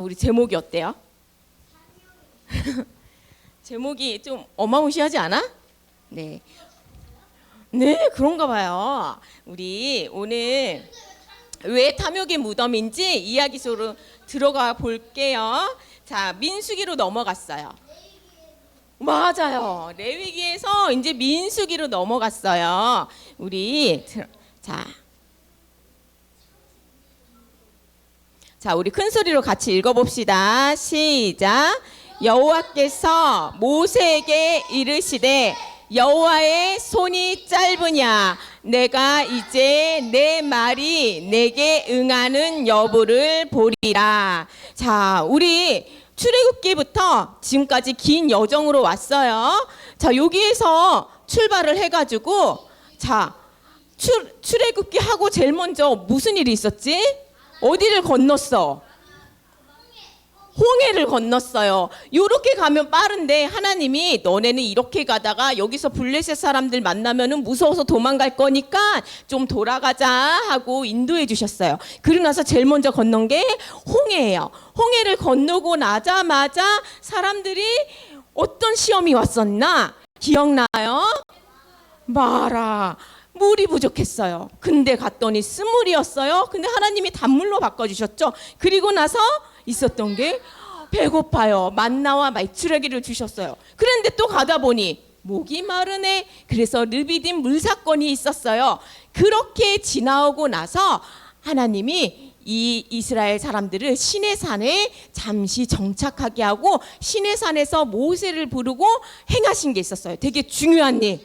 우리 제목이 어때요? 제목이 좀 어마무시하지 않아? 네. 네, 그런가 봐요. 우리 오늘 왜 탐욕의 무덤인지 이야기 속으로 들어가 볼게요. 자, 민수기로 넘어갔어요. 맞아요. 레위기에서 이제 민수기로 넘어갔어요. 우리 들- 자. 자, 우리 큰 소리로 같이 읽어 봅시다. 시작. 여호와께서 모세에게 이르시되 여호와의 손이 짧으냐 내가 이제 내 말이 내게 응하는 여부를 보리라. 자, 우리 출애굽기부터 지금까지 긴 여정으로 왔어요. 자, 여기에서 출발을 해 가지고 자, 출, 출애굽기 하고 제일 먼저 무슨 일이 있었지? 어디를 건넜어? 홍해를 건넜어요. 요렇게 가면 빠른데 하나님이 너네는 이렇게 가다가 여기서 블레셋 사람들 만나면은 무서워서 도망갈 거니까 좀 돌아가자 하고 인도해 주셨어요. 그러고 나서 제일 먼저 건넌 게 홍해예요. 홍해를 건너고 나자마자 사람들이 어떤 시험이 왔었나 기억나요? 마라. 물이 부족했어요. 근데 갔더니 쓴물이었어요. 근데 하나님이 단물로 바꿔주셨죠. 그리고 나서 있었던 게 배고파요. 만나와 말추라기를 주셨어요. 그런데 또 가다 보니 목이 마르네. 그래서 르비딘 물 사건이 있었어요. 그렇게 지나오고 나서 하나님이 이 이스라엘 사람들을 신의 산에 잠시 정착하게 하고 신의 산에서 모세를 부르고 행하신 게 있었어요. 되게 중요한 일.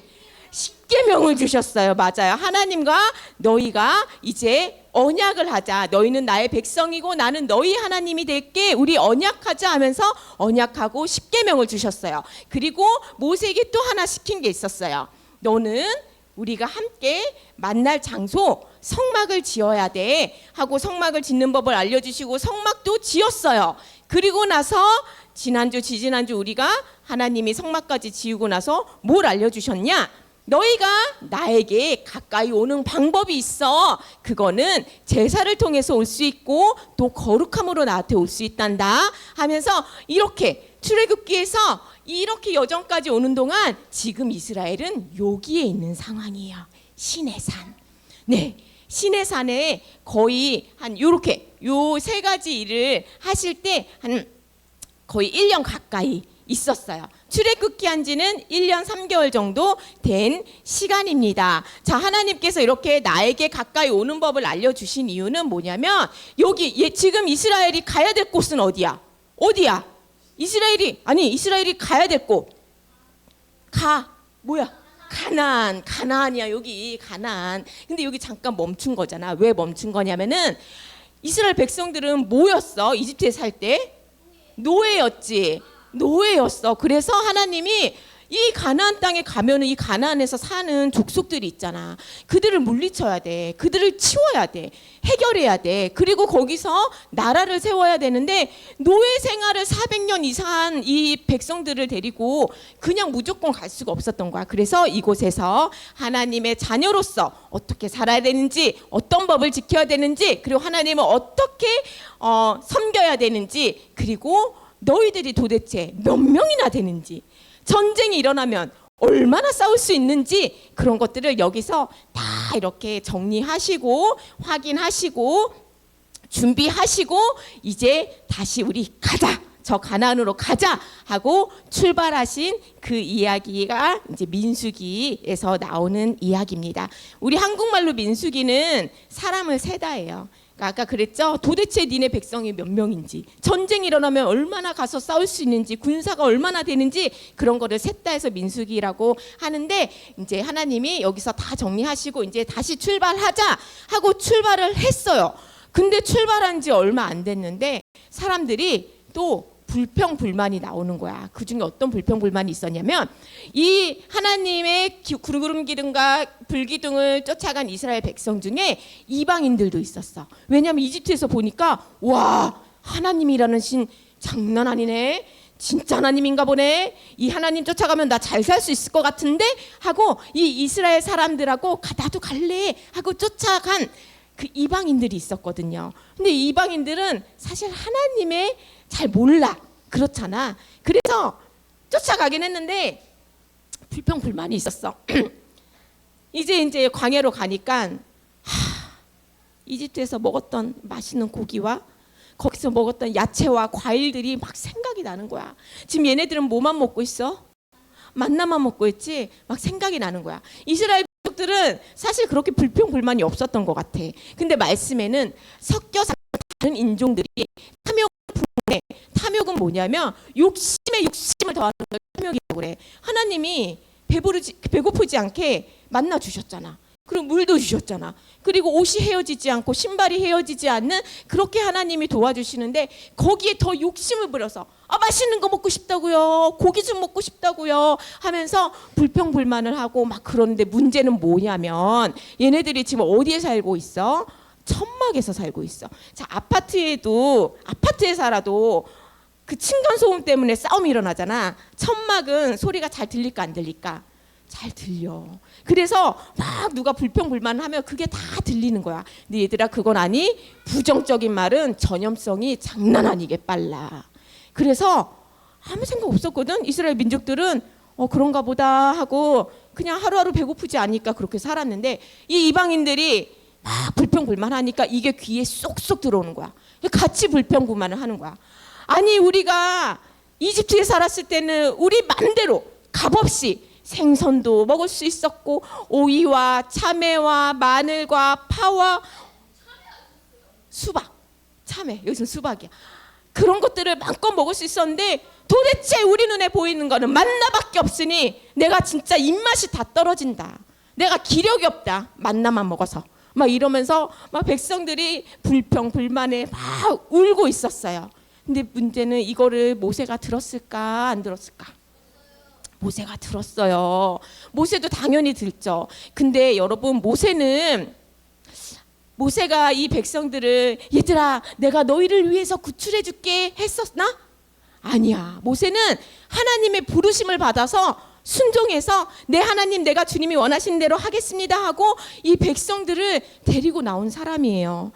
십계명을 주셨어요. 맞아요. 하나님과 너희가 이제 언약을 하자. 너희는 나의 백성이고 나는 너희 하나님이 될게. 우리 언약하자 하면서 언약하고 십계명을 주셨어요. 그리고 모세에게 또 하나 시킨 게 있었어요. 너는 우리가 함께 만날 장소 성막을 지어야 돼 하고 성막을 짓는 법을 알려주시고 성막도 지었어요. 그리고 나서 지난주 지지난주 우리가 하나님이 성막까지 지우고 나서 뭘 알려주셨냐? 너희가 나에게 가까이 오는 방법이 있어. 그거는 제사를 통해서 올 수 있고 또 거룩함으로 나한테 올 수 있단다 하면서 이렇게 출애굽기에서 이렇게 여정까지 오는 동안 지금 이스라엘은 여기에 있는 상황이에요. 신의 산. 네. 신의 산에 거의 한 요렇게 요 세 가지 일을 하실 때 한 거의 1년 가까이 있었어요. 출애굽기 한 지는 1년 3개월 정도 된 시간입니다. 자, 하나님께서 이렇게 나에게 가까이 오는 법을 알려 주신 이유는 뭐냐면 여기 예, 지금 이스라엘이 가야 될 곳은 어디야? 어디야? 이스라엘이 아니 이스라엘이 가야 될 곳. 가 뭐야? 가나안, 가나안이야 여기 가나안. 근데 여기 잠깐 멈춘 거잖아. 왜 멈춘 거냐면은 이스라엘 백성들은 뭐였어? 이집트에 살 때 노예였지. 노예였어. 그래서 하나님이 이 가나안 땅에 가면은 이 가나안에서 사는 족속들이 있잖아. 그들을 물리쳐야 돼. 그들을 치워야 돼. 해결해야 돼. 그리고 거기서 나라를 세워야 되는데 노예 생활을 400년 이상 이 백성들을 데리고 그냥 무조건 갈 수가 없었던 거야. 그래서 이곳에서 하나님의 자녀로서 어떻게 살아야 되는지, 어떤 법을 지켜야 되는지, 그리고 하나님을 어떻게 어, 섬겨야 되는지, 그리고 너희들이 도대체 몇 명이나 되는지, 전쟁이 일어나면 얼마나 싸울 수 있는지 그런 것들을 여기서 다 이렇게 정리하시고 확인하시고 준비하시고 이제 다시 우리 가자. 저 가나안으로 가자 하고 출발하신 그 이야기가 이제 민수기에서 나오는 이야기입니다. 우리 한국말로 민수기는 사람을 세다예요. 그러니까 아까 그랬죠. 도대체 니네 백성이 몇 명인지, 전쟁이 일어나면 얼마나 가서 싸울 수 있는지, 군사가 얼마나 되는지 그런 거를 셌다 해서 민수기라고 하는데 이제 하나님이 여기서 다 정리하시고 이제 다시 출발하자 하고 출발을 했어요. 근데 출발한 지 얼마 안 됐는데 사람들이 또 불평 불만이 나오는 거야. 그 중에 어떤 불평 불만이 있었냐면 이 하나님의 기- 구름 기둥과 불기둥을 쫓아간 이스라엘 백성 중에 이방인들도 있었어. 왜냐하면 이집트에서 보니까 와 하나님이라는 신 장난 아니네. 진짜 하나님인가 보네. 이 하나님 쫓아가면 나 잘 살 수 있을 것 같은데 하고 이 이스라엘 사람들하고 가 나도 갈래 하고 쫓아간 그 이방인들이 있었거든요. 근데 이 이방인들은 사실 하나님의 잘 몰라. 그렇잖아. 그래서 쫓아가긴 했는데 불평 불만이 있었어. 이제 이제 광야로 가니까 하, 이집트에서 먹었던 맛있는 고기와 거기서 먹었던 야채와 과일들이 막 생각이 나는 거야. 지금 얘네들은 뭐만 먹고 있어? 만나만 먹고 있지. 막 생각이 나는 거야. 이스라엘 민족들은 사실 그렇게 불평 불만이 없었던 것 같아. 근데 말씀에는 섞여 사는 다른 인종들이 탐욕 을 부해 탐욕은 뭐냐면 욕심에 욕심을 더하는 걸 탐욕이라고 그래. 하나님이 배부르지 배고프지 않게 만나 주셨잖아. 그리고 물도 주셨잖아. 그리고 옷이 헤어지지 않고 신발이 헤어지지 않는 그렇게 하나님이 도와주시는데 거기에 더 욕심을 부려서 아 맛있는 거 먹고 싶다고요. 고기 좀 먹고 싶다고요. 하면서 불평불만을 하고 막 그러는데 문제는 뭐냐면 얘네들이 지금 어디에 살고 있어? 천막에서 살고 있어. 자 아파트에도 아파트에 살아도 그 층간 소음 때문에 싸움이 일어나잖아. 천막은 소리가 잘 들릴까 안 들릴까? 잘 들려. 그래서 막 누가 불평불만을 하면 그게 다 들리는 거야. 근데 얘들아 그건 아니. 부정적인 말은 전염성이 장난 아니게 빨라. 그래서 아무 생각 없었거든. 이스라엘 민족들은 어 그런가 보다 하고 그냥 하루하루 배고프지 않으니까 그렇게 살았는데 이 이방인들이 막 불평불만 하니까 이게 귀에 쏙쏙 들어오는 거야. 같이 불평불만을 하는 거야. 아니 우리가 이집트에 살았을 때는 우리 맘대로 값없이 생선도 먹을 수 있었고 오이와 참외와 마늘과 파와 수박, 참외 여기서 수박이야. 그런 것들을 마음껏 먹을 수 있었는데 도대체 우리 눈에 보이는 거는 만나밖에 없으니 내가 진짜 입맛이 다 떨어진다. 내가 기력이 없다. 만나만 먹어서. 막 이러면서 막 백성들이 불평 불만에 막 울고 있었어요. 근데 문제는 이거를 모세가 들었을까 안 들었을까? 모세가 들었어요. 모세도 당연히 듣죠. 근데 여러분 모세는 모세가 이 백성들을 얘들아 내가 너희를 위해서 구출해 줄게 했었나? 아니야. 모세는 하나님의 부르심을 받아서 순종해서 내 하나님 내가 주님이 원하시는 대로 하겠습니다 하고 이 백성들을 데리고 나온 사람이에요.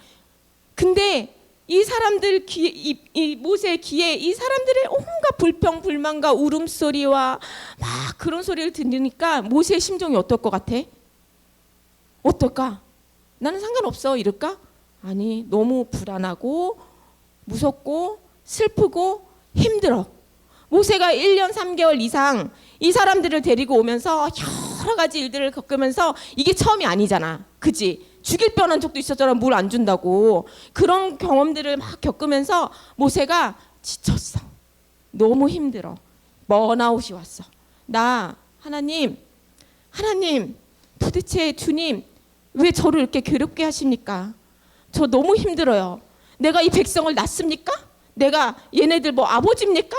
근데 이 사람들 귀, 이, 이 모세의 귀에 이 사람들의 온갖 불평 불만과 울음소리와 막 그런 소리를 들으니까 모세의 심정이 어떨 것 같아? 어떨까? 나는 상관없어 이럴까? 아니 너무 불안하고 무섭고 슬프고 힘들어. 모세가 1년 3개월 이상 이 사람들을 데리고 오면서 여러 가지 일들을 겪으면서 이게 처음이 아니잖아. 그지? 죽일 뻔한 적도 있었잖아. 물 안 준다고. 그런 경험들을 막 겪으면서 모세가 지쳤어. 너무 힘들어. 번아웃이 왔어. 나 하나님, 하나님, 도대체 주님 왜 저를 이렇게 괴롭게 하십니까? 저 너무 힘들어요. 내가 이 백성을 낳습니까? 내가 얘네들 뭐 아버지입니까?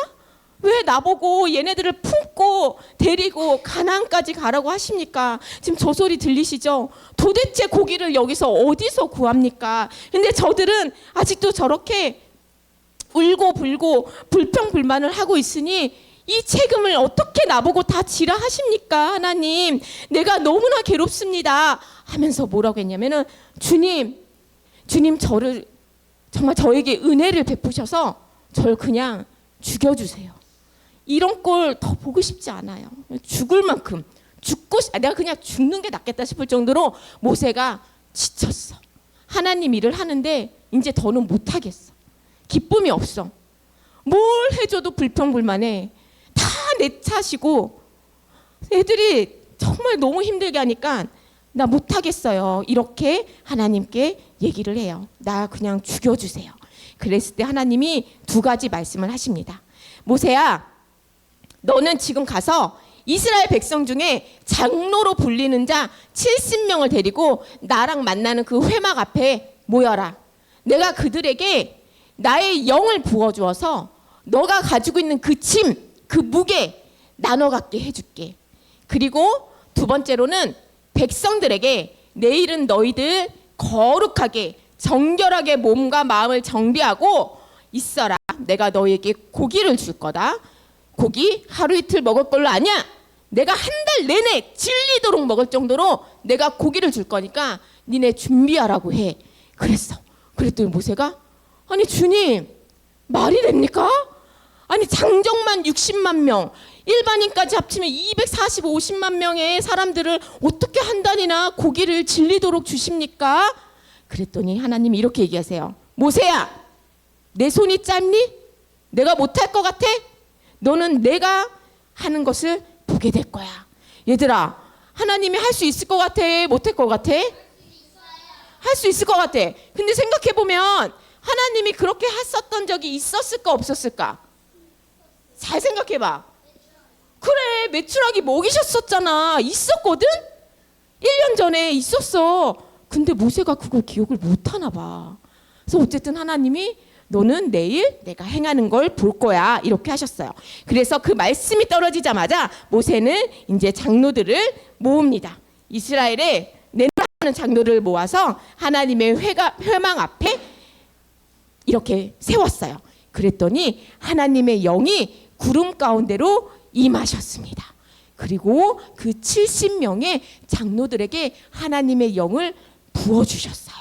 왜 나보고 얘네들을 품고 데리고 가나안까지 가라고 하십니까? 지금 저 소리 들리시죠? 도대체 고기를 여기서 어디서 구합니까? 근데 저들은 아직도 저렇게 울고 불고 불평불만을 하고 있으니 이 책임을 어떻게 나보고 다 지라 하십니까? 하나님, 내가 너무나 괴롭습니다. 하면서 뭐라고 했냐면은 주님, 주님 저를 정말 저에게 은혜를 베푸셔서 저를 그냥 죽여주세요. 이런 꼴 더 보고 싶지 않아요. 죽을 만큼 죽고 싶- 아, 내가 그냥 죽는 게 낫겠다 싶을 정도로 모세가 지쳤어. 하나님 일을 하는데 이제 더는 못 하겠어. 기쁨이 없어. 뭘 해줘도 불평불만해. 다내 차시고 애들이 정말 너무 힘들게 하니까 나 못하겠어요. 이렇게 하나님께 얘기를 해요. 나 그냥 죽여주세요. 그랬을 때 하나님이 두 가지 말씀을 하십니다. 모세야, 너는 지금 가서 이스라엘 백성 중에 장로로 불리는 자 70명을 데리고 나랑 만나는 그 회막 앞에 모여라. 내가 그들에게 나의 영을 부어주어서 너가 가지고 있는 그 짐, 그 무게 나눠 갖게 해줄게. 그리고 두 번째로는 백성들에게 내일은 너희들 거룩하게 정결하게 몸과 마음을 정비하고 있어라. 내가 너희에게 고기를 줄 거다. 고기 하루 이틀 먹을 걸로 아니야. 내가 한 달 내내 질리도록 먹을 정도로 내가 고기를 줄 거니까 니네 준비하라고 해. 그랬어. 그랬더니 모세가 아니 주님 말이 됩니까? 아니 장정만 60만 명, 일반인까지 합치면 240, 50만 명의 사람들을 어떻게 한 단이나 고기를 질리도록 주십니까? 그랬더니 하나님이 이렇게 얘기하세요. 모세야, 내 손이 짧니? 내가 못할 것 같아? 너는 내가 하는 것을 보게 될 거야. 얘들아, 하나님이 할 수 있을 것 같아? 못할 것 같아? 할 수 있을 것 같아. 근데 생각해 보면 하나님이 그렇게 했었던 적이 있었을까 없었을까? 잘 생각해 봐. 그래, 매출하기 먹이셨었잖아. 있었거든? 1년 전에 있었어. 근데 모세가 그걸 기억을 못 하나 봐. 그래서 어쨌든 하나님이 너는 내일 내가 행하는 걸 볼 거야. 이렇게 하셨어요. 그래서 그 말씀이 떨어지자마자 모세는 이제 장로들을 모읍니다. 이스라엘에 내놓는 장로를 모아서 하나님의 회가, 회망 앞에 이렇게 세웠어요. 그랬더니 하나님의 영이 구름 가운데로 임하셨습니다. 그리고 그 70명의 장로들에게 하나님의 영을 부어 주셨어요.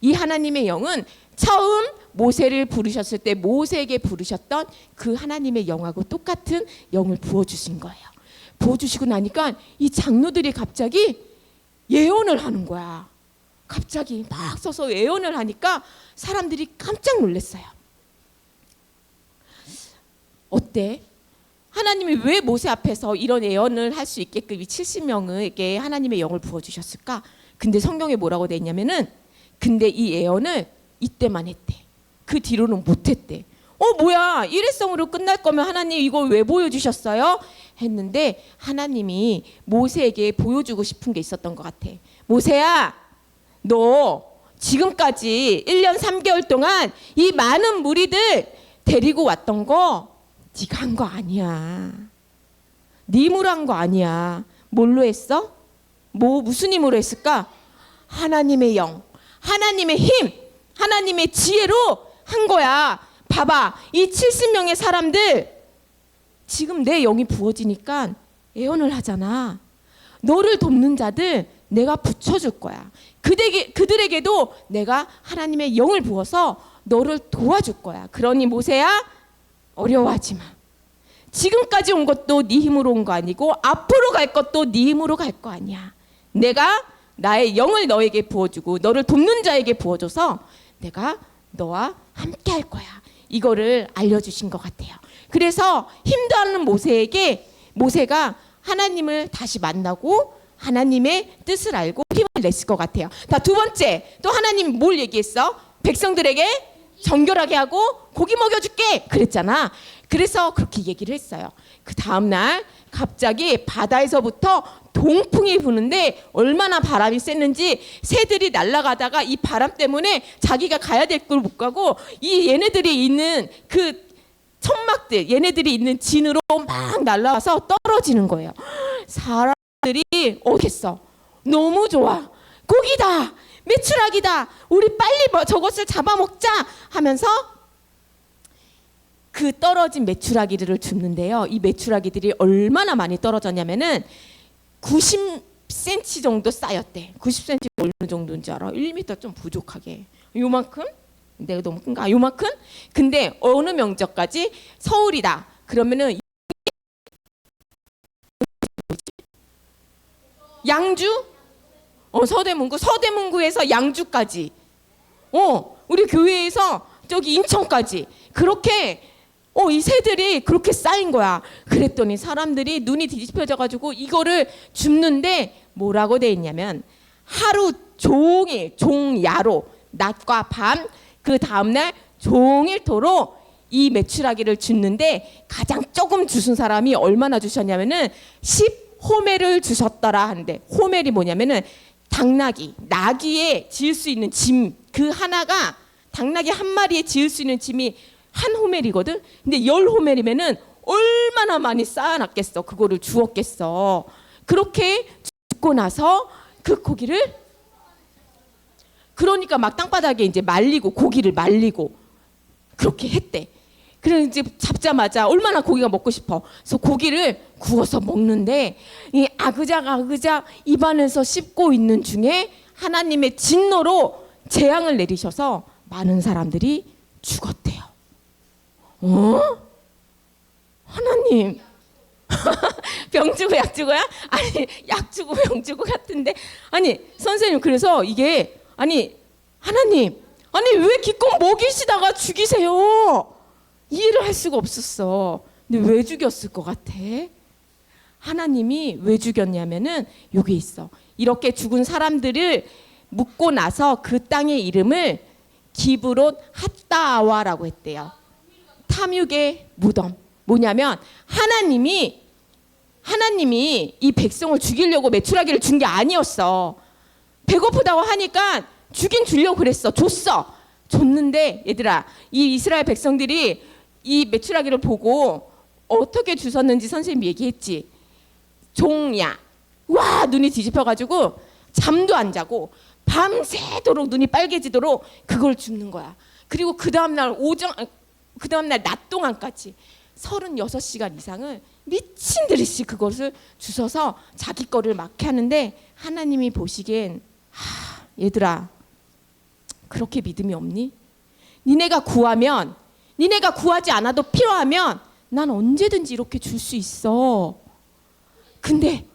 이 하나님의 영은 처음 모세를 부르셨을 때 모세에게 부르셨던 그 하나님의 영하고 똑같은 영을 부어 주신 거예요. 부어 주시고 나니까 이 장로들이 갑자기 예언을 하는 거야. 갑자기 막 서서 예언을 하니까 사람들이 깜짝 놀랐어요. 어때? 하나님이 왜 모세 앞에서 이런 예언을 할 수 있게끔 이 70명에게 하나님의 영을 부어 주셨을까? 근데 성경에 뭐라고 돼 있냐면은 근데 이 예언을 이때만 했대. 그 뒤로는 못 했대. 어 뭐야? 일회성으로 끝날 거면 하나님 이걸 왜 보여 주셨어요? 했는데 하나님이 모세에게 보여주고 싶은 게 있었던 것 같아. 모세야, 너 지금까지 1년 3개월 동안 이 많은 무리들 데리고 왔던 거 네가 한 거 아니야. 네 힘으로 한 거 아니야. 뭘로 했어? 뭐 무슨 힘으로 했을까? 하나님의 영, 하나님의 힘, 하나님의 지혜로 한 거야. 봐봐. 이 70명의 사람들 지금 내 영이 부어지니까 예언을 하잖아. 너를 돕는 자들 내가 붙여줄 거야. 그들에게, 그들에게도 내가 하나님의 영을 부어서 너를 도와줄 거야. 그러니 모세야 어려워하지 마. 지금까지 온 것도 네 힘으로 온 거 아니고 앞으로 갈 것도 네 힘으로 갈 거 아니야. 내가 나의 영을 너에게 부어주고 너를 돕는 자에게 부어줘서 내가 너와 함께 할 거야. 이거를 알려주신 것 같아요. 그래서 없는 모세에게 모세가 하나님을 다시 만나고 하나님의 뜻을 알고 힘을 냈을 것 같아요. 자, 두 번째 또 하나님 뭘 얘기했어? 백성들에게 정결하게 하고 고기 먹여줄게 그랬잖아. 그래서 그렇게 얘기를 했어요. 그 다음 날 갑자기 바다에서부터 동풍이 부는데 얼마나 바람이 셌는지 새들이 날아가다가 이 바람 때문에 자기가 가야 될 걸 못 가고 이 얘네들이 있는 그 천막들 얘네들이 있는 진으로 막 날아와서 떨어지는 거예요. 사람들이 어겠어. 너무 좋아. 고기다. 매출하기다. 우리 빨리 뭐 저것을 잡아먹자 하면서 그 떨어진 메추라기들을 줍는데요. 이 메추라기들이 얼마나 많이 떨어졌냐면은 90cm 정도 쌓였대. 90cm 어느 정도인지 알아? 1m 좀 부족하게. 요만큼? 내가 너무 큰가? 요만큼? 근데 어느 명적까지 서울이다. 그러면은 양주? 어 서대문구 서대문구에서 양주까지. 어 우리 교회에서 저기 인천까지 그렇게 어, 이 새들이 그렇게 쌓인 거야. 그랬더니 사람들이 눈이 뒤집혀져 가지고 이거를 줍는데 뭐라고 돼 있냐면 하루 종일 종야로 낮과 밤 그 다음 날 종일토록 이 메추라기를 줍는데 가장 조금 주신 사람이 얼마나 주셨냐면은 10 호멜을 주셨더라 하는데 호멜이 뭐냐면은 당나귀 나귀에 지을 수 있는 짐 그 하나가 당나귀 한 마리에 지을 수 있는 짐이 한 호멜이거든. 근데 열 호멜이면은 얼마나 많이 쌓아놨겠어. 그거를 주었겠어. 그렇게 죽고 나서 그 고기를 그러니까 막 땅바닥에 이제 말리고 고기를 말리고 그렇게 했대. 그래 이제 잡자마자 얼마나 고기가 먹고 싶어. 그래서 고기를 구워서 먹는데 이 아그작 아그작 입안에서 씹고 있는 중에 하나님의 진노로 재앙을 내리셔서 많은 사람들이 죽었대요. 어? 하나님. 병 주고 약 주고야? 아니 약 주고 병 주고 같은데 아니 선생님 그래서 이게 아니 하나님 아니 왜 기껏 먹이시다가 죽이세요? 이해를 할 수가 없었어. 근데 왜 죽였을 것 같아? 하나님이 왜 죽였냐면은 여기 있어. 이렇게 죽은 사람들을 묻고 나서 그 땅의 이름을 기브롯 핫다와라고 했대요. 탐육의 무덤. 뭐냐면 하나님이 하나님이 이 백성을 죽이려고 메추라기를 준 게 아니었어. 배고프다고 하니까 주긴 주려고 그랬어. 줬어. 줬는데 얘들아 이 이스라엘 백성들이 이 메추라기를 보고 어떻게 주셨는지 선생님이 얘기했지. 종야. 와 눈이 뒤집혀가지고 잠도 안 자고 밤새도록 눈이 빨개지도록 그걸 줍는 거야. 그리고 그 다음날 오정 그 다음날 낮 동안까지 36시간 이상을 미친 듯이 그것을 주셔서 자기 거를 막게 하는데 하나님이 보시기엔 하, 얘들아 그렇게 믿음이 없니? 니네가 구하면 니네가 구하지 않아도 필요하면 난 언제든지 이렇게 줄 수 있어. 근데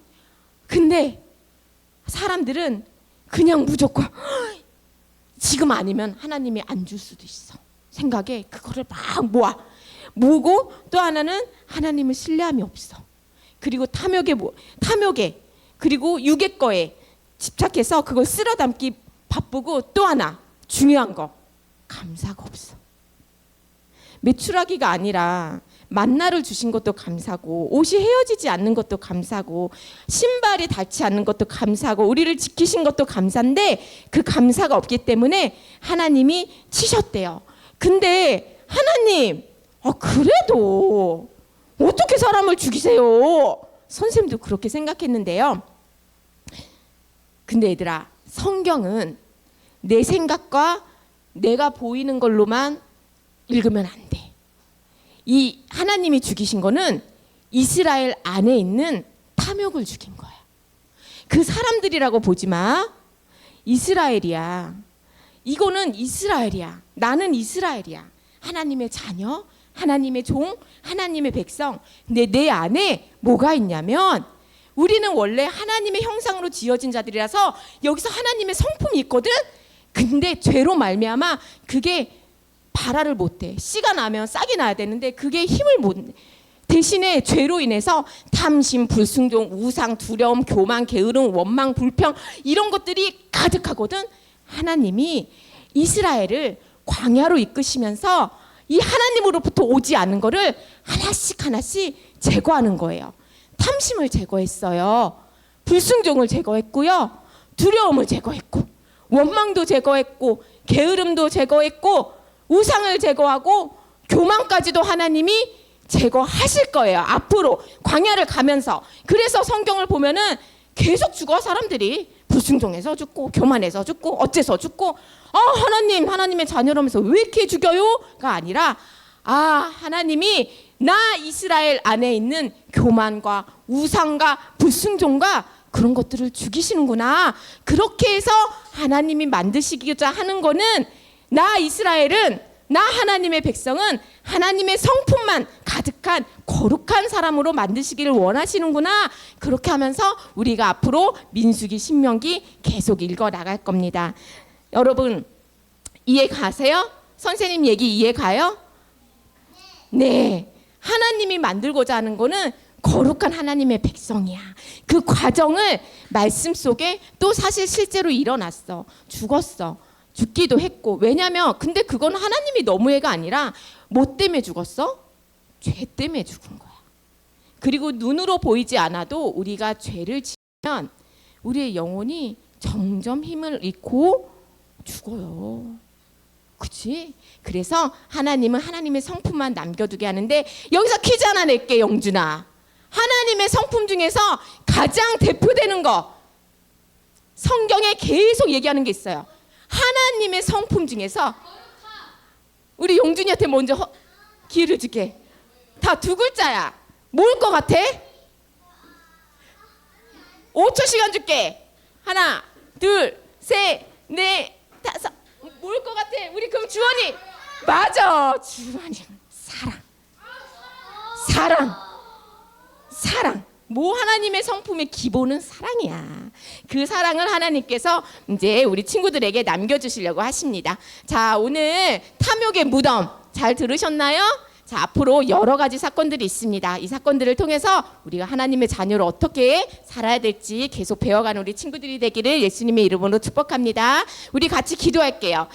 근데 사람들은 그냥 무조건 지금 아니면 하나님이 안 줄 수도 있어. 생각에 그거를 막 모아. 모으고 또 하나는 하나님을 신뢰함이 없어. 그리고 탐욕에 뭐 탐욕에 그리고 육의 거에 집착해서 그걸 쓸어 담기 바쁘고 또 하나 중요한 거 감사가 없어. 매출하기가 아니라 만나를 주신 것도 감사고 옷이 헤어지지 않는 것도 감사고 신발이 닳지 않는 것도 감사고 우리를 지키신 것도 감사인데 그 감사가 없기 때문에 하나님이 치셨대요. 근데 하나님 아 그래도 어떻게 사람을 죽이세요? 선생님도 그렇게 생각했는데요. 근데 얘들아 성경은 내 생각과 내가 보이는 걸로만 읽으면 안 돼. 이 하나님이 죽이신 거는 이스라엘 안에 있는 탐욕을 죽인 거야. 그 사람들이라고 보지 마. 이스라엘이야. 이거는 이스라엘이야. 나는 이스라엘이야. 하나님의 자녀, 하나님의 종, 하나님의 백성. 근데 내 안에 뭐가 있냐면 우리는 원래 하나님의 형상으로 지어진 자들이라서 여기서 하나님의 성품이 있거든. 근데 죄로 말미암아 그게 발화를 못해. 씨가 나면 싹이 나야 되는데 그게 힘을 못. 내. 대신에 죄로 인해서 탐심, 불순종, 우상, 두려움, 교만, 게으름, 원망, 불평 이런 것들이 가득하거든. 하나님이 이스라엘을 광야로 이끄시면서 이 하나님으로부터 오지 않는 거를 하나씩 하나씩 제거하는 거예요. 탐심을 제거했어요. 불순종을 제거했고요. 두려움을 제거했고 원망도 제거했고 게으름도 제거했고 우상을 제거하고 교만까지도 하나님이 제거하실 거예요. 앞으로 광야를 가면서. 그래서 성경을 보면은 계속 죽어 사람들이 불순종해서 죽고 교만해서 죽고 어째서 죽고 아 하나님 하나님의 자녀라면서 왜 이렇게 죽여요가 아니라 아 하나님이 나 이스라엘 안에 있는 교만과 우상과 불순종과 그런 것들을 죽이시는구나. 그렇게 해서 하나님이 만드시고자 하는 거는 나 이스라엘은 나 하나님의 백성은 하나님의 성품만 가득한 거룩한 사람으로 만드시기를 원하시는구나. 그렇게 하면서 우리가 앞으로 민수기 신명기 계속 읽어 나갈 겁니다. 여러분 이해 가세요? 선생님 얘기 이해 가요? 네. 하나님이 만들고자 하는 거는 거룩한 하나님의 백성이야. 그 과정을 말씀 속에 또 사실 실제로 일어났어. 죽었어. 죽기도 했고 왜냐면 근데 그건 하나님이 너무해가 아니라 뭐 때문에 죽었어? 죄 때문에 죽은 거야. 그리고 눈으로 보이지 않아도 우리가 죄를 지면 우리의 영혼이 점점 힘을 잃고 죽어요. 그치? 그래서 하나님은 하나님의 성품만 남겨두게 하는데 여기서 퀴즈 하나 낼게 영준아. 하나님의 성품 중에서 가장 대표되는 거 성경에 계속 얘기하는 게 있어요. 하나님의 성품 중에서 우리 용준이한테 먼저 허, 기회를 줄게. 다 두 글자야. 뭘 것 같아? 5초 시간 줄게. 하나, 둘, 셋, 넷, 다섯. 뭘 것 같아? 우리 그럼 주원이 맞아. 주원이 사랑. 사랑. 사랑. 뭐 하나님의 성품의 기본은 사랑이야. 그 사랑을 하나님께서 이제 우리 친구들에게 남겨주시려고 하십니다. 자, 오늘 탐욕의 무덤 잘 들으셨나요? 자, 앞으로 여러 가지 사건들이 있습니다. 이 사건들을 통해서 우리가 하나님의 자녀로 어떻게 살아야 될지 계속 배워가는 우리 친구들이 되기를 예수님의 이름으로 축복합니다. 우리 같이 기도할게요.